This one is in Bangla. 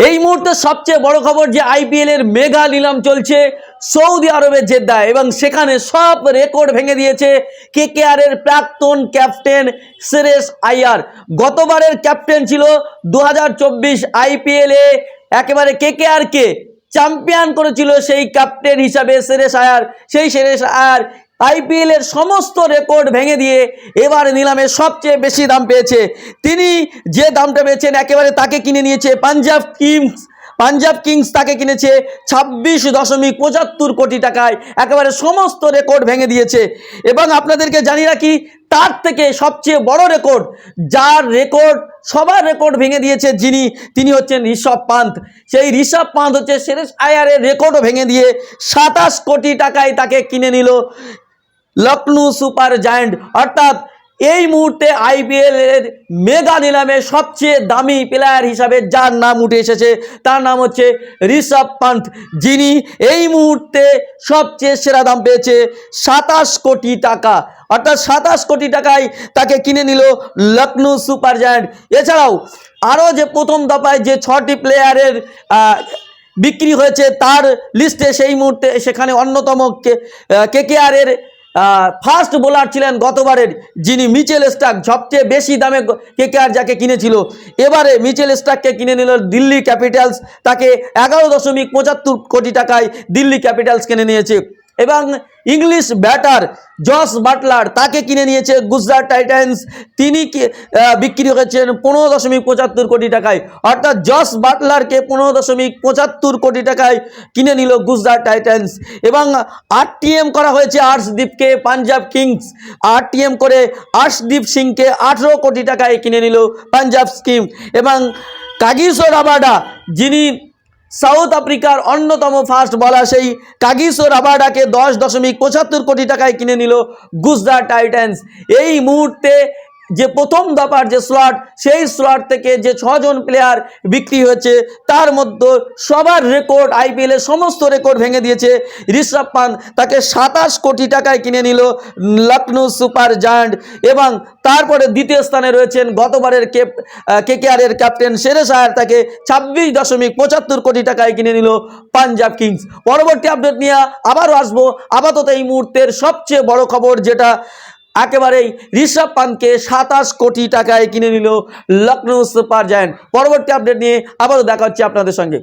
এই মুহূর্তে সবচেয়ে বড় খবর যে আইপিএল এর মেগা নিলাম চলছে সৌদি আরবের জেদ্দায় এবং সেখানে সব রেকর্ড ভেঙে দিয়েছে কে কেকেআর এর প্রাক্তন ক্যাপ্টেন সুরেশ আইয়ার গতবারের ক্যাপ্টেন ছিল দু আইপিএলে একেবারে কেকেআরকে চ্যাম্পিয়ন করেছিল সেই ক্যাপ্টেন হিসাবে সুরেশ আয়ার সেই সুরেশ আয়ার আইপিএল এর সমস্ত রেকর্ড ভেঙে দিয়ে এবার নিলামে সবচেয়ে বেশি দাম পেয়েছে। তিনি যে দামটা পেয়েছেন, একেবারে তাকে কিনে নিয়েছে পাঞ্জাব কিংস পাঞ্জাব কিংস তাকে কিনেছে ছাব্বিশ দশমিক পঁচাত্তর কোটি টাকায়। একেবারে সমস্ত রেকর্ড ভেঙে দিয়েছে। এবং আপনাদেরকে জানি রাখি, তার থেকে সবচেয়ে বড় রেকর্ড যার রেকর্ড সবার রেকর্ড ভেঙে দিয়েছে যিনি, তিনি হচ্ছেন ঋষভ পান্ত সেই ঋষভ পান্ত হচ্ছে সেরেশ আয়ারের রেকর্ডও ভেঙে দিয়ে সাতাশ কোটি টাকায় তাকে কিনে নিল। Lucknow super giant. অর্থাৎ এই মুহূর্তে আইপিএল এর মেগা নিলামে সবচেয়ে দামি প্লেয়ার হিসাবে যার নাম উঠে এসেছে, তার নাম হচ্ছে ঋষভ পান্ত যিনি এই মুহূর্তে সবচেয়ে সেরা দাম পেয়েছে সাতাশ কোটি টাকা। অর্থাৎ সাতাশ কোটি টাকায় তাকে কিনে নিল লখনৌ সুপার জায়ান্ট। এছাড়াও আরও যে প্রথম দফায় যে ছটি প্লেয়ারের বিক্রি হয়েছে, তার লিস্টে সেই মুহূর্তে সেখানে অন্যতম কে কে আর এর ফার্স্ট বোলার ছিলেন গতবারের যিনি মিচেল স্টাক সবচেয়ে বেশি দামে কে কে আর যাকে কিনেছিল। এবারে মিচেল স্টাককে কিনে নিল দিল্লি ক্যাপিটালস। তাকে এগারো দশমিক পঁচাত্তর কোটি টাকায় দিল্লি ক্যাপিটালস কিনে নিয়েছে। এবং ইংলিশ ব্যাটার জস বাটলার তাকে কিনে নিয়েছে গুজরাট টাইটান্স। তিনি বিক্রি হয়েছেন পনেরো দশমিক পঁচাত্তর কোটি টাকায়। অর্থাৎ জস বাটলারকে পনেরো দশমিক পঁচাত্তর কোটি টাকায় কিনে নিল গুজরাট টাইটান্স। এবং আরটিএম করা হয়েছে আর্শদীপকে, পাঞ্জাব কিংস। আরটিএম করে আর্শদীপ সিংকে আঠেরো কোটি টাকায় কিনে নিল পাঞ্জাব স্কিম। এবং কাগিসো রাবাডা, যিনি সাউথ আফ্রিকার অন্যতম ফাস্ট বলা সেই কাগিসো রাবাডাকে দশ দশমিক পঁচাত্তর কোটি টাকায় কিনে নিল গুজরাট টাইটান্স। এই মুহূর্তে যে প্রথম দফার যে স্লট সেই স্লট থেকে যে ছজন প্লেয়ার বিক্রি হয়েছে, তার মধ্যে সবার রেকর্ড আইপিএলের সমস্ত রেকর্ড ভেঙে দিয়েছে। ঋষভ পান তাকে সাতাশ কোটি টাকায় কিনে নিল লখনৌ সুপার জায়ান্ট এবং তারপরে দ্বিতীয় স্থানে রয়েছেন গতবারের কে কে কে আরের ক্যাপ্টেন সেরেশ আয়ার তাকে ছাব্বিশ দশমিক পঁচাত্তর কোটি টাকায় কিনে নিল পাঞ্জাব কিংস। পরবর্তী আপডেট নিয়ে আবারও আসব। আপাতত এই মুহূর্তের সবচেয়ে বড় খবর যেটা একেবারেই ঋষভ পান্তকে সাতাশ কোটি টাকায় কিনে নিল লখনৌ সুপার জায়ান্ট। পরবর্তী আপডেট নিয়ে আবারও দেখা হচ্ছে আপনাদের সঙ্গে।